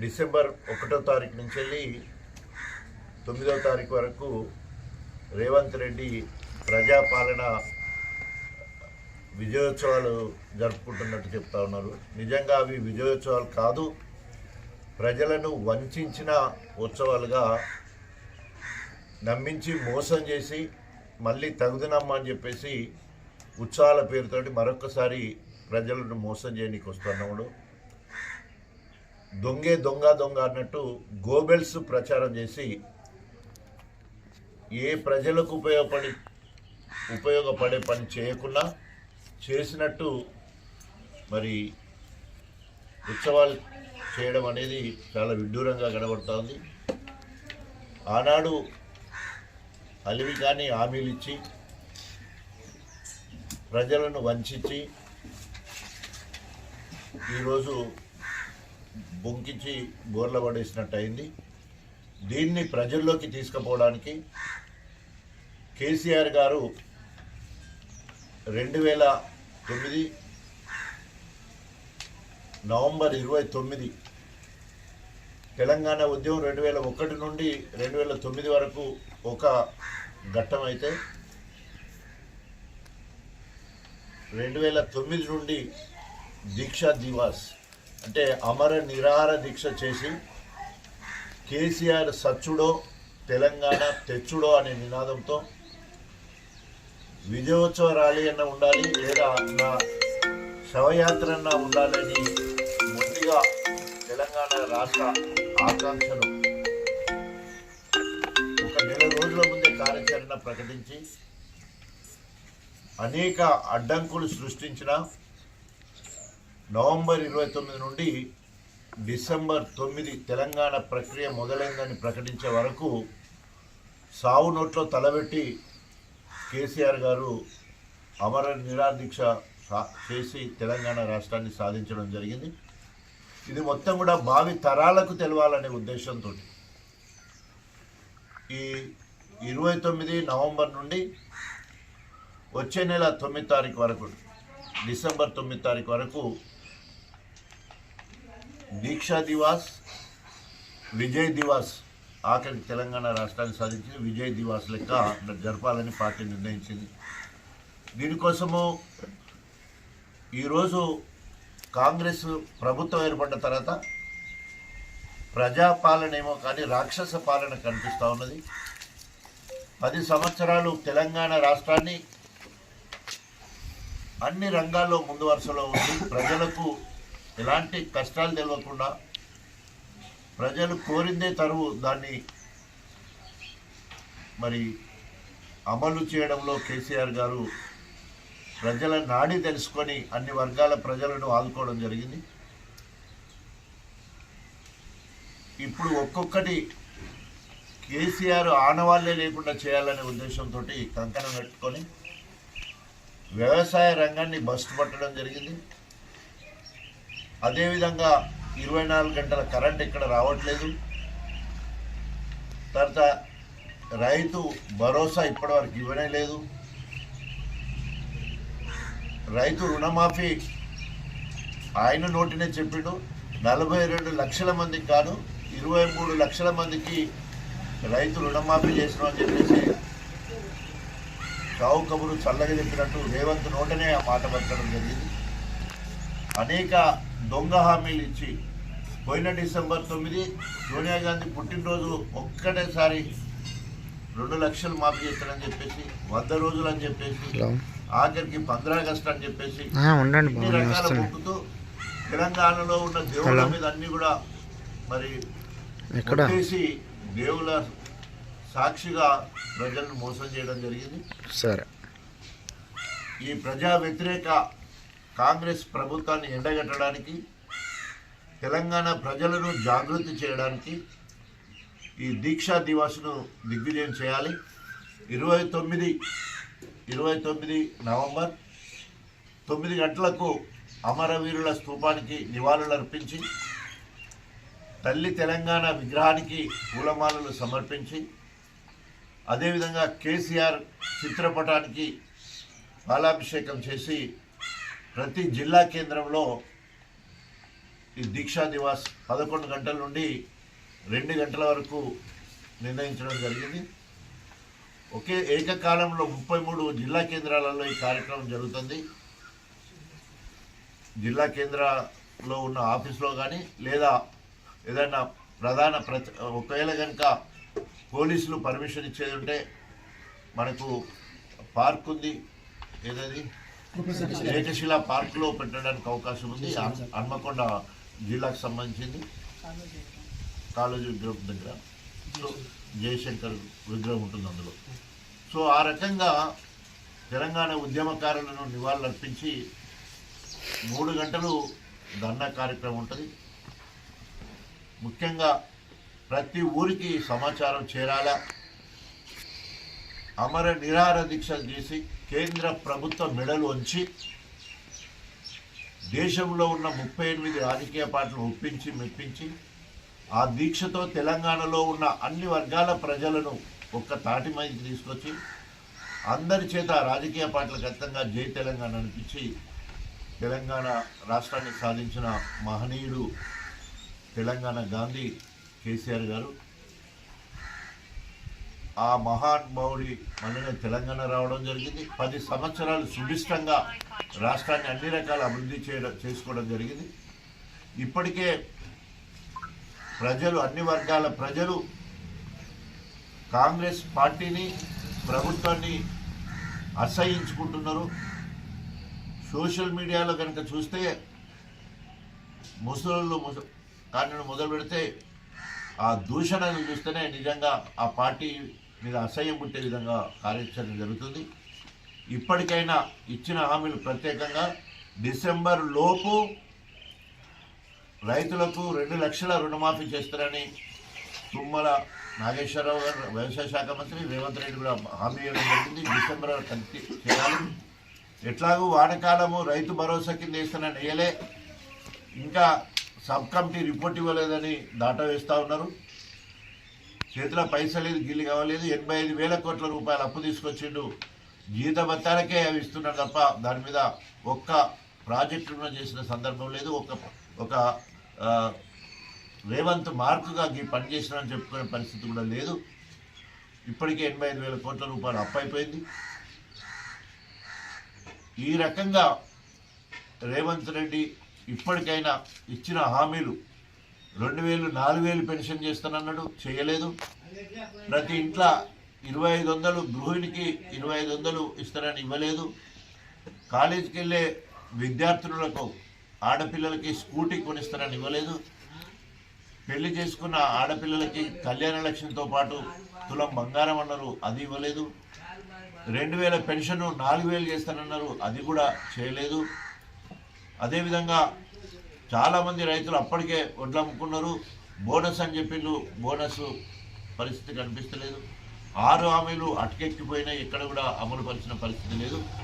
December ఒకటో తారీఖు నుంచి వెళ్ళి తొమ్మిదో తారీఖు వరకు రేవంత్ రెడ్డి ప్రజాపాలన విజయోత్సవాలు జరుపుకుంటున్నట్టు చెప్తా ఉన్నారు. నిజంగా అవి విజయోత్సవాలు కాదు ప్రజలను వంచిన ఉత్సవాలుగా నమ్మించి మోసం చేసి మళ్ళీ తగుదనమ్మా అని చెప్పేసి ఉత్సవాల పేరుతోటి మరొకసారి ప్రజలను మోసం చేయనీకి వస్తున్నాడు దొంగే దొంగ దొంగ అన్నట్టు గోబెల్స్ ప్రచారం చేసి ఏ ప్రజలకు ఉపయోగపడి ఉపయోగపడే పని చేయకుండా చేసినట్టు మరి ఉత్సవాలు చేయడం అనేది చాలా విడ్డూరంగా కనబడుతోంది ఆనాడు అలివి కానీ హామీలు ఇచ్చి ప్రజలను వంచి ఈరోజు బొంకించి బోర్ల పడేసినట్టు అయింది దీన్ని ప్రజల్లోకి తీసుకుపోవడానికి కేసీఆర్ గారు రెండు వేల తొమ్మిది నవంబర్ ఇరవై తొమ్మిది తెలంగాణ ఉద్యమం రెండు వేల ఒకటి నుండి రెండు వేల తొమ్మిది వరకు ఒక ఘట్టం అయితే రెండు వేల తొమ్మిది నుండి దీక్షా దివాస్ అంటే అమర నిరాహార దీక్ష చేసి కేసీఆర్ సచ్చుడో తెలంగాణ తెచ్చుడో అనే నినాదంతో విజయోత్సవ ర్యాలీ అన్న ఉండాలి లేదా నా శవయాత్ర అన్న ఉండాలని ముందుగా తెలంగాణ రాష్ట్ర ఆకాంక్షలు ఒక నెల రోజుల ముందే కార్యాచరణ ప్రకటించి అనేక అడ్డంకులు సృష్టించిన నవంబర్ ఇరవై తొమ్మిది నుండి డిసెంబర్ తొమ్మిది తెలంగాణ ప్రక్రియ మొదలైందని ప్రకటించే వరకు సావు నోట్లో తలబెట్టి కేసీఆర్ గారు అమర నిరాదీక్ష చేసి తెలంగాణ రాష్ట్రాన్ని సాధించడం జరిగింది. ఇది మొత్తం కూడా భావి తరాలకు తెలవాలనే ఉద్దేశంతో. ఈ ఇరవై తొమ్మిది నవంబర్ నుండి వచ్చే నెల తొమ్మిది తారీఖు వరకు డిసెంబర్ తొమ్మిది తారీఖు వరకు దీక్షా దివాస్ విజయ్ దివాస్ ఆఖరికి తెలంగాణ రాష్ట్రాన్ని సాధించి విజయ్ దివాస్ లెక్క జరపాలని పార్టీ నిర్ణయించింది. దీనికోసము ఈరోజు కాంగ్రెస్ ప్రభుత్వం ఏర్పడ్డ తర్వాత ప్రజాపాలన ఏమో కానీ రాక్షస పాలన కనిపిస్తూ ఉన్నది. పది సంవత్సరాలు తెలంగాణ రాష్ట్రాన్ని అన్ని రంగాల్లో ముందు వరుసలో ఉంది. ప్రజలకు ఎలాంటి కష్టాలు తెలియకుండా ప్రజలు కోరిందే తరువు దాన్ని మరి అమలు చేయడంలో కేసీఆర్ గారు ప్రజల నాడి తెలుసుకొని అన్ని వర్గాల ప్రజలను ఆదుకోవడం జరిగింది. ఇప్పుడు ఒక్కొక్కటి కేసీఆర్ ఆనవాళ్ళే లేకుండా చేయాలనే ఉద్దేశంతో కంకణం పెట్టుకొని వ్యవసాయ రంగాన్ని బస్టు పట్టడం జరిగింది. అదేవిధంగా ఇరవై నాలుగు గంటల కరెంట్ ఇక్కడ రావట్లేదు. తర్వాత రైతు భరోసా ఇప్పటివరకు ఇవ్వనే లేదు. రైతు రుణమాఫీ ఆయన నోటినే చెప్పిండు. నలభై రెండు లక్షల మందికి కాదు ఇరవై మూడు లక్షల మందికి రైతు రుణమాఫీ చేసిన అని చెప్పేసి చావు కబురు చల్లగా చెప్పినట్టు రేవంత్ నోటనే ఆ మాట పట్టడం జరిగింది. అనేక దొంగ హామీలు ఇచ్చి పోయిన డిసెంబర్ తొమ్మిది సోనియా గాంధీ పుట్టినరోజు ఒక్కటేసారి రెండు లక్షలు మాఫీ చేస్తారని చెప్పేసి వంద రోజులు అని చెప్పేసి ఆఖరికి పంద్రా ఆగస్ట్ అని చెప్పేసి ఆ, ఉండండి ఇన్ని బాబు నేను రకాల మొక్కుతూ తెలంగాణలో ఉన్న దేవుళ్ళ. మీద అన్ని కూడా మరి కొట్టేసి దేవుళ్ళ సాక్షిగా ప్రజలను మోసం చేయడం జరిగింది. సరే. ఈ ప్రజా వ్యతిరేక కాంగ్రెస్ ప్రభుత్వాన్ని ఎండగట్టడానికి తెలంగాణ ప్రజలను జాగృతి చేయడానికి ఈ దీక్షా దివాస్ను దిగ్విజయం చేయాలి. ఇరవై తొమ్మిది ఇరవై తొమ్మిది నవంబర్ తొమ్మిది గంటలకు అమరవీరుల స్తూపానికి నివాళులు అర్పించి తల్లి తెలంగాణ విగ్రహానికి పూలమాలలు సమర్పించి అదేవిధంగా కేసీఆర్ చిత్రపటానికి బాలాభిషేకం చేసి ప్రతి జిల్లా కేంద్రంలో ఈ దీక్షా దివాస్ పదకొండు గంటల నుండి రెండు గంటల వరకు నిర్ణయించడం జరిగింది. ఒకే ఏకకాలంలో ముప్పై మూడు జిల్లా కేంద్రాలలో ఈ కార్యక్రమం జరుగుతుంది. జిల్లా కేంద్రంలో ఉన్న ఆఫీస్లో కానీ లేదా ఏదైనా ప్రధాన ప్రతి ఒకవేళ కనుక పోలీసులు పర్మిషన్ ఇచ్చేది ఉంటే మనకు పార్క్ ఉంది. ఏదది? ఏకశిల పార్కులో పెట్టడానికి అవకాశం ఉంది. హన్- హన్మకొండ జిల్లాకు సంబంధించింది. కాలేజీ విగ్రహం దగ్గర. సో జయశంకర్ విగ్రహం ఉంటుంది అందులో. సో ఆ రకంగా తెలంగాణ ఉద్యమకారులను నివాళులర్పించి మూడు గంటలు ధర్నా కార్యక్రమం ఉంటుంది. ముఖ్యంగా ప్రతి ఊరికి సమాచారం చేరాలా? అమర నిరాహార దీక్షలు చేసి కేంద్ర ప్రభుత్వ మెడలు వంచి దేశంలో ఉన్న ముప్పై ఎనిమిది రాజకీయ పార్టీలు ఒప్పించి మెప్పించి ఆ దీక్షతో తెలంగాణలో ఉన్న అన్ని వర్గాల ప్రజలను ఒక్క తాటి మీదకి తీసుకొచ్చి అందరి చేత రాజకీయ పార్టీలకు ఖచ్చితంగా జై తెలంగాణ అనిపించి తెలంగాణ రాష్ట్రాన్ని సాధించిన మహనీయుడు తెలంగాణ గాంధీ కేసీఆర్ గారు. ఆ మహానుభావుడి మననే తెలంగాణ రావడం జరిగింది. పది సంవత్సరాలు సుభిష్టంగా రాష్ట్రాన్ని అన్ని రకాల అభివృద్ధి చేయడం చేసుకోవడం జరిగింది. ఇప్పటికే ప్రజలు అన్ని వర్గాల ప్రజలు కాంగ్రెస్ పార్టీని ప్రభుత్వాన్ని అసహించుకుంటున్నారు. సోషల్ మీడియాలో కనుక చూస్తే ముసలు ముస కానీ మొదలు పెడితే ఆ దూషణను చూస్తేనే నిజంగా ఆ పార్టీ మీద అసహ్యం పుట్టే విధంగా కార్యాచరణ జరుగుతుంది. ఇప్పటికైనా ఇచ్చిన హామీలు ప్రత్యేకంగా డిసెంబర్ లోపు రైతులకు రెండు లక్షల రుణమాఫీ చేస్తారని తుమ్మల నాగేశ్వరరావు గారు వ్యవసాయ శాఖ మంత్రి రేవంత్ రెడ్డి కూడా హామీ ఇవ్వడం జరిగింది. డిసెంబర్ కలిసి కంటి చేయాలి. ఎట్లాగూ వానకాలము రైతు భరోసా కింద వేస్తానని వేయలే ఇంకా సబ్ కమిటీ రిపోర్ట్ ఇవ్వలేదని దాటా వేస్తూ ఉన్నారు. చేతిలో పైసలేదు గిల్లి కావలేదు. ఎనభై ఐదు వేల కోట్ల రూపాయలు అప్పు తీసుకొచ్చిండు. జీత భత్తాలకే అవి ఇస్తున్నాడు తప్ప దాని మీద ఒక్క ప్రాజెక్టును చేసిన సందర్భం లేదు. ఒక ఒక రేవంత్ మార్కుగా ఈ పని చేసినారని చెప్పుకునే పరిస్థితి కూడా లేదు. ఇప్పటికే ఎనభై ఐదు వేల కోట్ల రూపాయలు అప్పు అయిపోయింది. ఈ రకంగా రేవంత్ రెడ్డి ఇప్పటికైనా ఇచ్చిన హామీలు రెండు వేలు నాలుగు వేలు పెన్షన్ చేస్తానన్నాడు. చేయలేదు. ప్రతి ఇంట్లో ఇరవై ఐదు వందలు గృహిణికి ఇరవై ఐదు వందలు ఇస్తారని ఇవ్వలేదు. కాలేజీకి వెళ్ళే విద్యార్థులకు ఆడపిల్లలకి స్కూటీ కొనిస్తారని ఇవ్వలేదు. పెళ్ళి చేసుకున్న ఆడపిల్లలకి కళ్యాణ లక్ష్యంతో పాటు తులం బంగారం అన్నారు అది ఇవ్వలేదు. రెండు వేల పెన్షన్ నాలుగు వేలు చేస్తానన్నారు అది కూడా చేయలేదు. అదేవిధంగా చాలామంది రైతులు అప్పటికే వడ్లు అమ్ముకున్నారు. బోనస్ అని చెప్పిళ్ళు బోనస్ పరిస్థితి కనిపిస్తలేదు. ఆరు హామీలు అటకెక్కిపోయినా ఎక్కడ కూడా అమలు పరిచిన పరిస్థితి లేదు.